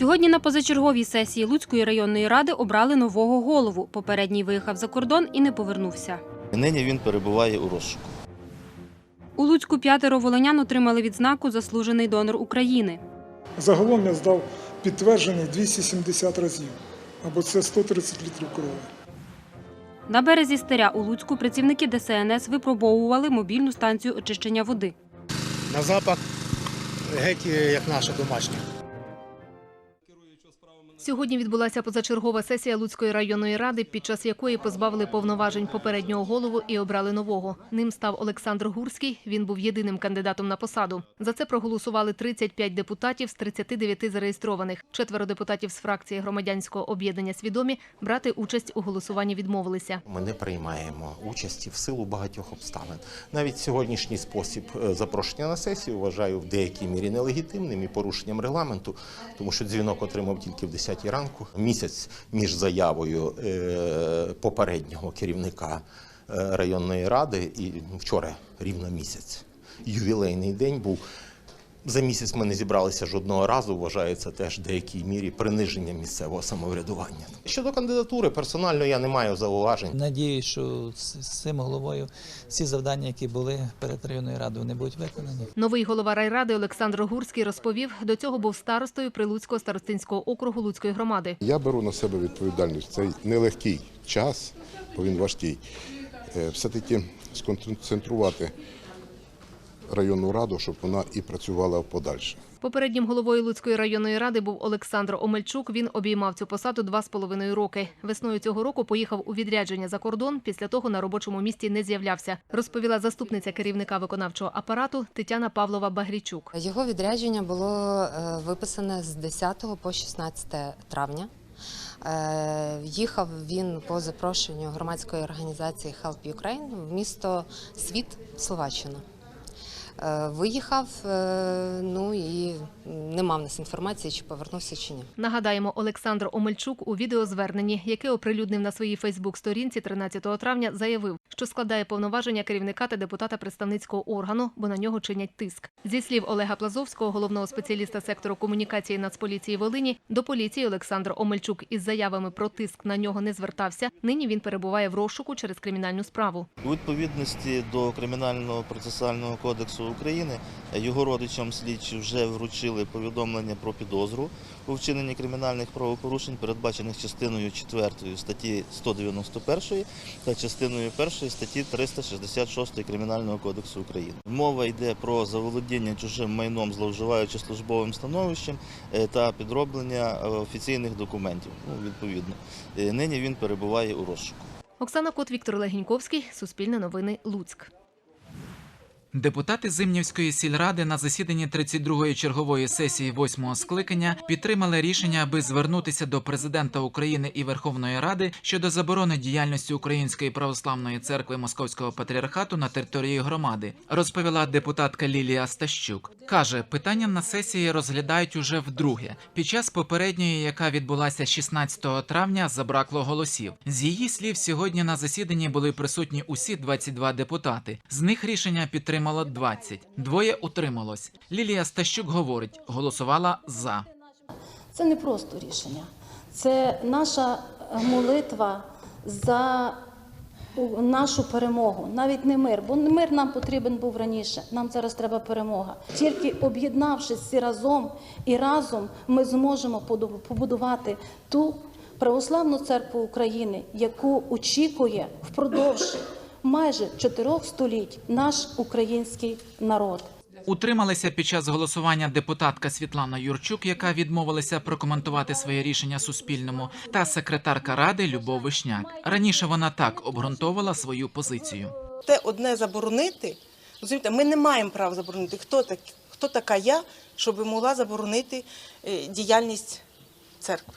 Сьогодні на позачерговій сесії Луцької районної ради обрали нового голову. Попередній виїхав за кордон і не повернувся. Нині він перебуває у розшуку. У Луцьку п'ятеро волинян отримали відзнаку Заслужений донор України. Загалом я здав підтверджений 270 разів, або це 130 літрів крові. На березі стеря у Луцьку працівники ДСНС випробовували мобільну станцію очищення води. На запах геть як наша домашня. Сьогодні відбулася позачергова сесія Луцької районної ради, під час якої позбавили повноважень попереднього голову і обрали нового. Ним став Олександр Гурський. Він був єдиним кандидатом на посаду. За це проголосували 35 депутатів з 39 зареєстрованих. Четверо депутатів з фракції громадянського об'єднання свідомі брати участь у голосуванні відмовилися. Ми не приймаємо участі в силу багатьох обставин. Навіть сьогоднішній спосіб е, запрошення на сесію вважаю в деякій мірі нелегітимним і порушенням регламенту, тому що дзвінок отримав тільки в 10 ранку. Місяць між заявою е, попереднього керівника е, районної ради і вчора рівно місяць. Ювілейний день був. За місяць ми не зібралися жодного разу. Вважаю це теж в деякій мірі приниженням місцевого самоврядування. Щодо кандидатури, персонально я не маю зауважень. Надіюсь, що з цим головою всі завдання, які були перед районною радою, вони будуть виконані. Новий голова райради Олександр Гурський розповів, до цього був старостою Прилуцького старостинського округу Луцької громади. Я беру на себе відповідальність в цей нелегкий час, бо він важкий. е, Все-таки сконцентрувати районну раду, щоб вона і працювала подальше. Попереднім головою Луцької районної ради був Олександр Омельчук. Він обіймав цю посаду два з половиною роки. Весною цього року поїхав у відрядження за кордон. Після того на робочому місці не з'являвся. Розповіла заступниця керівника виконавчого апарату Тетяна Павлова Багрічук. Його відрядження було е, виписане з 10 по 16 травня. Е, Їхав він по запрошенню громадської організації Help Ukraine в місто Світ, Словаччина. Е, Виїхав, е, ну і не мав в нас інформації, чи повернувся чи ні. Нагадаємо, Олександр Омельчук у відеозверненні, яке оприлюднив на своїй Фейсбук-сторінці 13 травня, заявив, що складає повноваження керівника та депутата представницького органу, бо на нього чинять тиск. Зі слів Олега Плазовського, головного спеціаліста сектору комунікації Нацполіції Волині, до поліції Олександр Омельчук із заявами про тиск на нього не звертався. Нині він перебуває в розшуку через кримінальну справу. У відповідності до Кримінального процесуального кодексу України його родичам слідчі вже вручили повідомлення про підозру у вчиненні кримінальних правопорушень, передбачених частиною 4 статті 191 та частиною 1 статті 366 Кримінального кодексу України. Мова йде про заволодіння чужим майном, зловживаючи службовим становищем е, та підроблення е, офіційних документів. Ну, відповідно, Е, нині він перебуває у розшуку. Оксана Кот, Віктор Легіньковський, Суспільне новини, Луцьк. Депутати Зимнівської сільради на засіданні 32-ї чергової сесії 8-го скликання підтримали рішення, аби звернутися до президента України і Верховної Ради щодо заборони діяльності Української православної церкви Московського патріархату на території громади, розповіла депутатка Лілія Стащук. каже, питання на сесії розглядають уже вдруге. Під час попередньої, яка відбулася 16 травня, забракло голосів. З її слів, сьогодні на засіданні були присутні усі 22 депутати. З них рішення підтримало 20. Двоє утрималось. Лілія Стащук говорить, голосувала за. Це не просто рішення, це наша молитва за нашу перемогу, навіть не мир, бо мир нам потрібен був раніше. Нам зараз треба перемога. Тільки об'єднавшись всі разом і разом ми зможемо побудувати ту православну церкву України, яку очікує впродовж майже чотирьох століть наш український народ. Утрималася під час голосування депутатка Світлана Юрчук, яка відмовилася прокоментувати своє рішення Суспільному, та секретарка ради Любов Вишняк. Раніше вона так обґрунтовувала свою позицію. те одне заборонити. Розумієте, ми не маємо права заборонити. Хто так, хто така я, щоб могла заборонити е, діяльність церкви?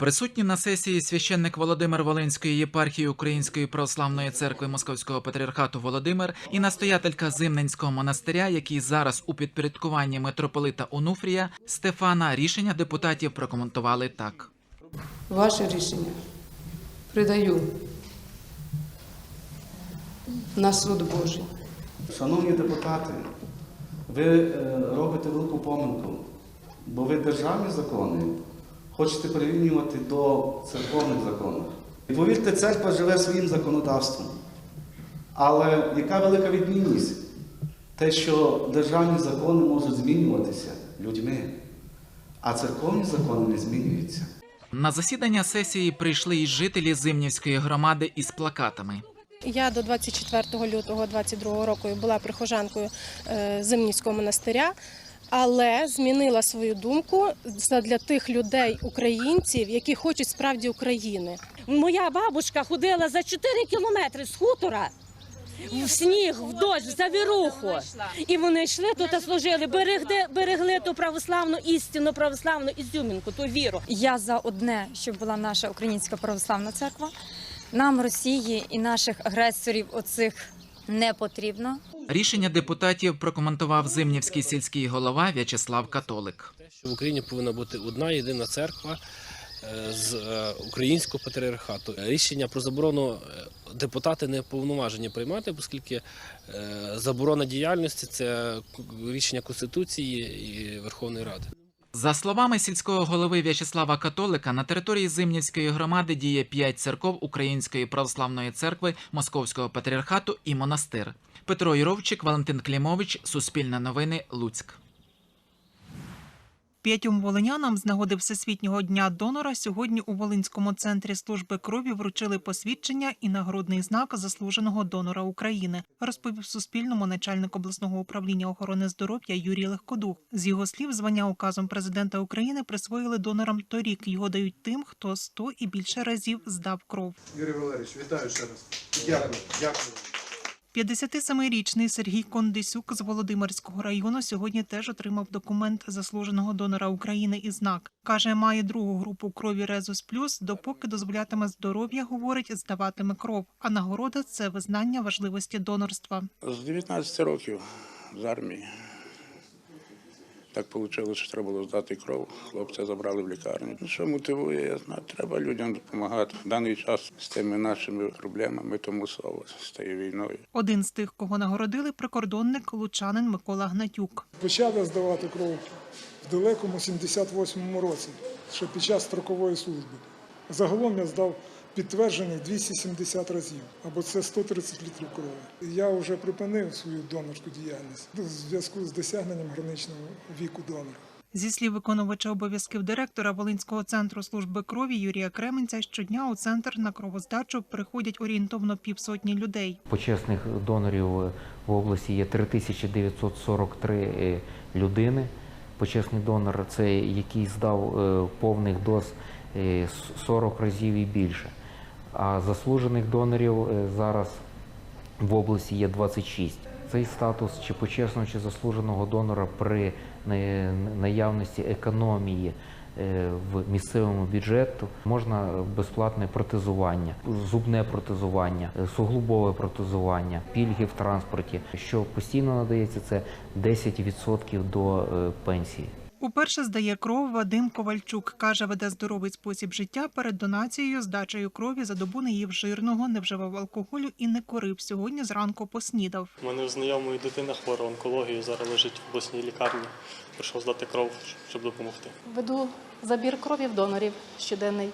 Присутні на сесії священник Володимир Волинської єпархії Української православної церкви Московського патріархату Володимир і настоятелька Зимненського монастиря, який зараз у підпорядкуванні митрополита Онуфрія Стефана рішення депутатів прокоментували так. Ваше рішення придаю на суд Божий. Шановні депутати, ви е, робите велику помилку. Бо ви державні закони хочете прирівнювати до церковних законів. І повірте, церква живе своїм законодавством. Але яка велика відмінність? Те, що державні закони можуть змінюватися людьми, а церковні закони не змінюються. На засідання сесії прийшли й жителі Зимнівської громади із плакатами. Я до 24 лютого 22 року була прихожанкою е, Зимнівського монастиря, але змінила свою думку для тих людей, українців, які хочуть справді України. Моя бабушка ходила за 4 кілометри з хутора в сніг, в дощ, в завіруху. І вони йшли тут та служили, берегли, берегли ту православну істину, православну ізюмінку, ту віру. Я за одне, щоб була наша українська православна церква. Нам Росії і наших агресорів оцих не потрібно. Рішення депутатів прокоментував Зимнівський сільський голова В'ячеслав Католик. В Україні повинна бути одна єдина церква е, з е, українського патріархату. Рішення про заборону е, депутати не повноважені приймати, оскільки заборона діяльності це рішення Конституції і Верховної Ради. За словами сільського голови В'ячеслава Католика, на території Зимнівської громади діє п'ять церков Української православної церкви, Московського патріархату і монастир. Петро Юровчик, Валентин Клімович, Суспільне новини, Луцьк. П'ятьом волинянам з нагоди Всесвітнього дня донора сьогодні у Волинському центрі служби крові вручили посвідчення і нагородний знак заслуженого донора України, розповів Суспільному начальник обласного управління охорони здоров'я Юрій Легкодух. З його слів, звання указом президента України присвоїли донорам торік. Його дають тим, хто 100 і більше разів здав кров. Юрій Валерійович, вітаю ще раз. Дякую, дякую. 57-річний Сергій Кондисюк з Володимирського району сьогодні теж отримав документ заслуженого донора України і знак. Каже, має другу групу крові Резус Плюс, допоки дозволятиме здоров'я, говорить, здаватиме кров. А нагорода це визнання важливості донорства. З 19 років з армії. Так вийшло, що треба було здати кров. Хлопця забрали в лікарню. Ну, Що мотивує, я знаю, треба людям допомагати. В даний час з тими нашими проблемами тимусово з тією війною. Один з тих, кого нагородили, прикордонник лучанин Микола Гнатюк. Почав я здавати кров в далекому 78-му році, ще під час строкової служби. Загалом я здав підтверджений 270 разів, або це 130 літрів крові. Я вже припинив свою донорську діяльність в зв'язку з досягненням граничного віку донора. Зі слів виконувача обов'язків директора Волинського центру служби крові Юрія Кременця, щодня у центр на кровоздачу приходять орієнтовно півсотні людей. Почесних донорів в області є 3943 людини. Почесний донор це який здав е, повних доз е, 40 разів і більше. А заслужених донорів е, зараз в області є 26. Цей статус чи почесного, чи заслуженого донора при на- наявності економії е, в місцевому бюджету можна безплатне протезування, зубне протезування, е, суглобове протезування, пільги в транспорті. Що постійно надається, це 10% до пенсії. Уперше здає кров Вадим Ковальчук. Каже, веде здоровий спосіб життя перед донацією, здачею крові за добу не їв жирного, не вживав алкоголю і не курив. Сьогодні зранку поснідав. У мене знайомої дитина хвора онкологією, зараз лежить в обласній лікарні. Прийшов здати кров, щоб допомогти. Веду забір крові в донорів щоденний.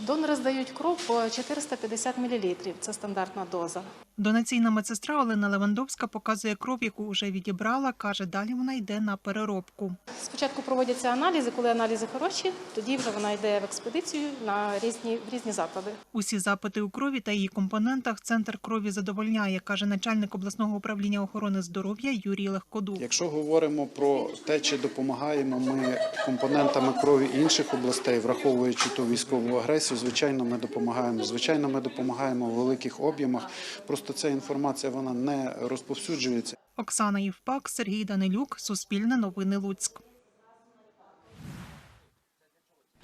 Донори здають кров по 450 мл. Це стандартна доза. Донаційна медсестра Олена Левандовська показує кров, яку вже відібрала. Каже, далі вона йде на переробку. Спочатку проводяться аналізи, коли аналізи хороші, тоді вже вона йде в експедицію на різні, в різні заклади. Усі запити у крові та її компонентах центр крові задовольняє, каже начальник обласного управління охорони здоров'я Юрій Легкодух. Якщо говоримо про те, чи допомагаємо ми компонентами крові інших областей, враховуючи ту військову агресію, звичайно, ми допомагаємо. Звичайно, ми допомагаємо в великих об'ємах. Просто ця інформація вона не розповсюджується. Оксана Євпак, Сергій Данилюк, Суспільне новини Луцьк.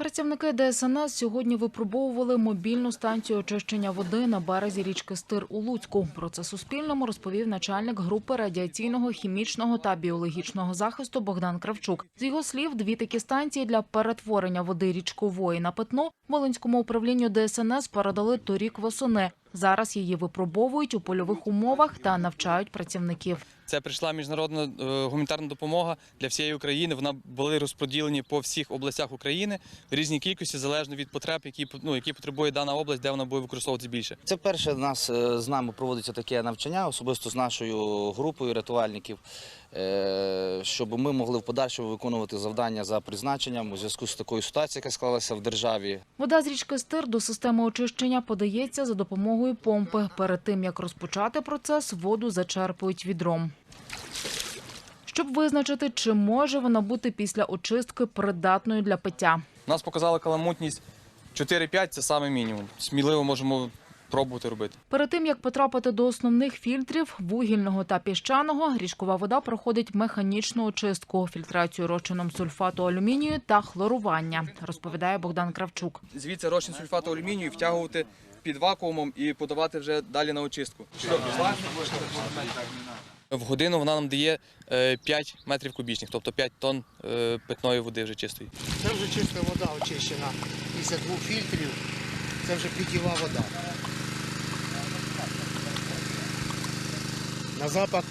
Працівники ДСНС сьогодні випробовували мобільну станцію очищення води на березі річки Стир у Луцьку. Про це Суспільному розповів начальник групи радіаційного, хімічного та біологічного захисту Богдан Кравчук. З його слів, дві такі станції для перетворення води річкової на питну Волинському управлінню ДСНС передали торік восени. Зараз її випробовують у польових умовах та навчають працівників. Це прийшла міжнародна е, гуманітарна допомога для всієї України. Вона були розподілені по всіх областях України в різній кількості, залежно від потреб, які ну, які потребує дана область, де вона буде використовуватися більше. Це перше нас е, з нами проводиться таке навчання, особисто з нашою групою рятувальників, щоб ми могли в подальшому виконувати завдання за призначенням у зв'язку з такою ситуацією, яка склалася в державі. Вода з річки Стир до системи очищення подається за допомогою помпи. Перед тим як розпочати процес, воду зачерпують відром. Щоб визначити, чи може вона бути після очистки придатною для пиття. Нас показала каламутність 4-5 це саме мінімум. Сміливо можемо пробувати робити. Перед тим як потрапити до основних фільтрів вугільного та піщаного, річкова вода проходить механічну очистку, фільтрацію розчином сульфату алюмінію та хлорування, розповідає Богдан Кравчук. Звідси розчин сульфату алюмінію втягувати під вакуумом і подавати вже далі на очистку. В годину вона нам дає е, 5 метрів кубічних, тобто 5 тонн е, питної води вже чистої. Це вже чиста вода очищена після двох фільтрів. Це вже питєва вода. На запах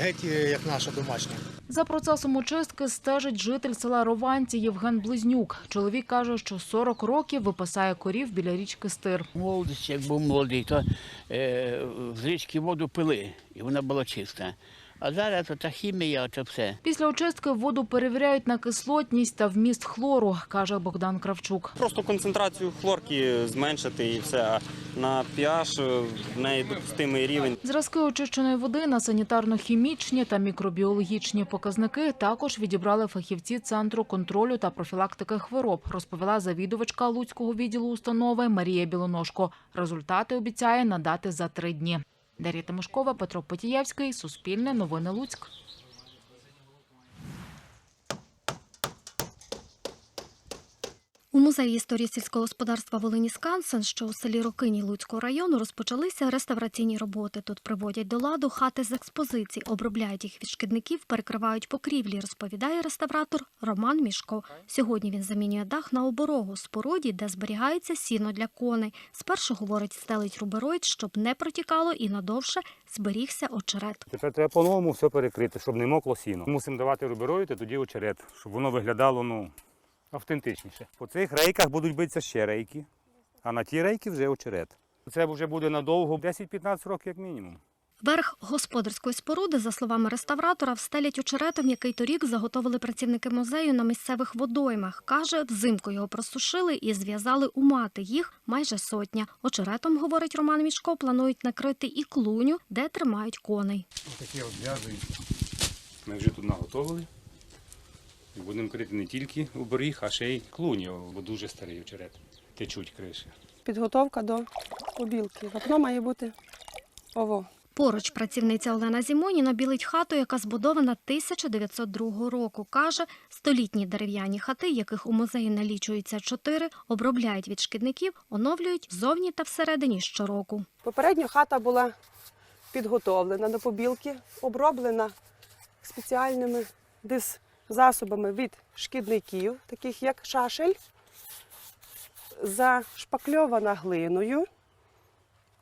геть е, як наша домашня. За процесом очистки стежить житель села Рованці Євген Близнюк. Чоловік каже, що 40 років випасає корів біля річки Стир. Молодість, як був молодий, то е, з річки воду пили, і вона була чиста. А зараз то хімія, то все. Після очистки воду перевіряють на кислотність та вміст хлору, каже Богдан Кравчук. Просто концентрацію хлорки зменшити і все. А на pH в неї допустимий рівень. Зразки очищеної води на санітарно-хімічні та мікробіологічні показники також відібрали фахівці Центру контролю та профілактики хвороб, розповіла завідувачка Луцького відділу установи Марія Білоножко. Результати обіцяє надати за три дні. Дар'я Тимошкова, Петро Потієвський, Суспільне, Новини Луцьк. У музеї історії сільського господарства Волині Скансен, що у селі Рокині Луцького району, розпочалися реставраційні роботи. Тут приводять до ладу хати з експозицій, обробляють їх від шкідників, перекривають покрівлі, розповідає реставратор Роман Мішко. Сьогодні він замінює дах на оборогу споруді, де зберігається сіно для коней. Спершу, говорить, стелить рубероїд, щоб не протікало і надовше зберігся очерет. Тепер треба по-новому все перекрити, щоб не мокло сіно. Мусимо давати рубероїд, і тоді очерет, щоб воно виглядало ну, автентичніше. По цих рейках будуть битися ще рейки, а на ті рейки вже очерет. Це вже буде надовго 10-15 років як мінімум. Верх господарської споруди, за словами реставратора, встелять очеретом, який торік заготовили працівники музею на місцевих водоймах. Каже, взимку його просушили і зв'язали у мати. Їх майже сотня. Очеретом, говорить Роман Мішко, планують накрити і клуню, де тримають коней. Такі от в'язують. Ми вже тут наготовили. І будемо крити не тільки оберіг, а ще й клуні, бо дуже старий очерет. Течуть криші. Підготовка до побілки. Вапно має бути ово. Поруч працівниця Олена Зімоніна білить хату, яка збудована 1902 року. Каже, столітні дерев'яні хати, яких у музеї налічується чотири, обробляють від шкідників, оновлюють зовні та всередині щороку. Попередня хата була підготовлена до побілки, оброблена спеціальними диззасобами від шкідників, таких як шашель, зашпакльована глиною,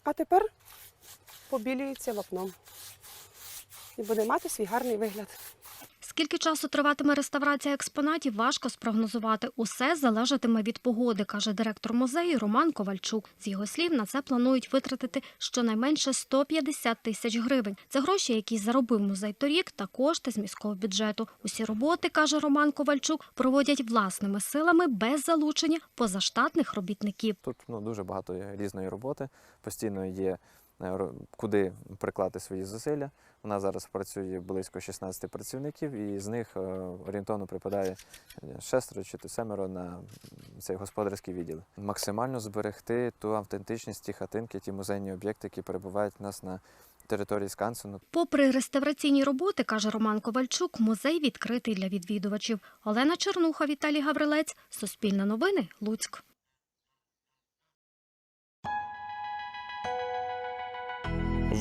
а тепер побілюється вапном і буде мати свій гарний вигляд. Скільки часу триватиме реставрація експонатів, важко спрогнозувати. Усе залежатиме від погоди, каже директор музею Роман Ковальчук. З його слів, на це планують витратити щонайменше 150 тисяч гривень. Це гроші, які заробив музей торік, та кошти з міського бюджету. Усі роботи, каже Роман Ковальчук, проводять власними силами без залучення позаштатних робітників. Тут ну, дуже багато різної роботи, постійно є куди приклати свої зусилля. У нас зараз працює близько 16 працівників, і з них е, орієнтовно припадає е, шестеро чи семеро на цей господарський відділ. Максимально зберегти ту автентичність, ті хатинки, ті музейні об'єкти, які перебувають у нас на території Скансену. Попри реставраційні роботи, каже Роман Ковальчук, музей відкритий для відвідувачів. Олена Чернуха, Віталій Гаврилець, Суспільне новини, Луцьк.